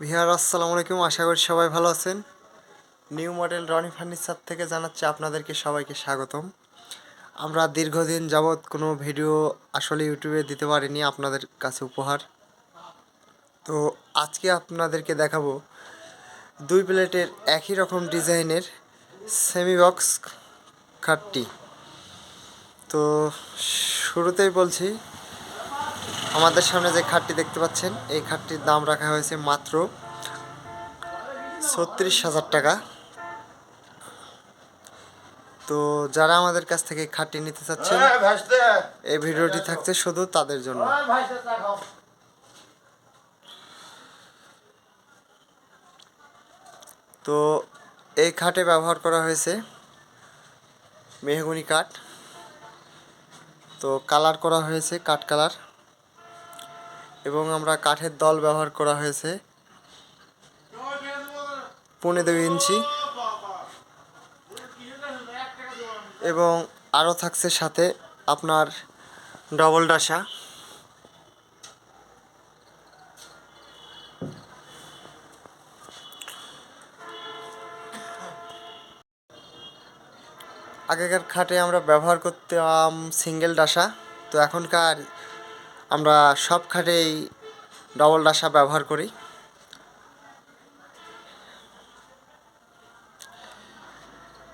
বিহার, আসসালামু আলাইকুম। আশা করি সবাই ভালো আছেন। নিউ মডেল রনি ফার্নিচার থেকে জানাচ্ছি আপনাদেরকে সবাইকে স্বাগতম। আমরা দীর্ঘদিন যাবৎ কোনো ভিডিও আসলে ইউটিউবে দিতে পারিনি, আপনাদের কাছে উপহার। তো আজকে আপনাদেরকে দেখাবো দুই প্লেটের একই রকম ডিজাইনের সেমি বক্স খাটটি। তো শুরুতেই বলছি আমাদের সামনে যে খাটটি দেখতে পাচ্ছেন এই খাটটির দাম রাখা হয়েছে মাত্র ছত্রিশ হাজার টাকা। তো যারা আমাদের কাছ থেকে খাটটি নিতে চাচ্ছেন এই ভিডিওটি থাকছে শুধু তাদের জন্য। তো এই খাটে ব্যবহার করা হয়েছে মেহগুনি কাঠ। তো কালার করা হয়েছে কাঠ কালার। এবং আমরা কাঠের দল ব্যবহার করা হয়েছে। পনেরো ইঞ্চি। এবং আরও থাকছে সাথে আপনার ডবল ডাসা আগেকার খাটে আমরা ব্যবহার করতাম সিঙ্গেল ডাসা তো এখনকার আমরা সব খাটেই ডবল ডাসা ব্যবহার করি।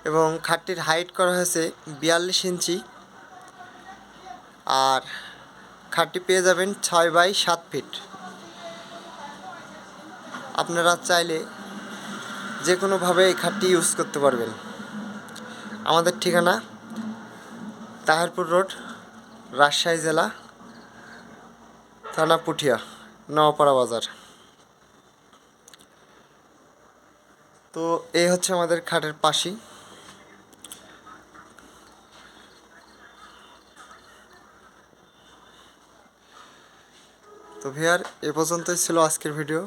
এবং খাটটির হাইট করা হয়েছে বিয়াল্লিশ ইঞ্চি। আর খাটটি পেয়ে যাবেন ছয় বাই সাত ফিট। আপনারা চাইলে যে কোনোভাবে এই খাটটি ইউজ করতে পারবেন। আমাদের ঠিকানা তাহারপুর রোড, রাজশাহী জেলা। থানা পুঠিয়া, নওপাড়া বাজার। তো এই হচ্ছে আমাদের খাটের পাশি তো ভিয়ার, এ পর্যন্তই ছিল আজকের ভিডিও।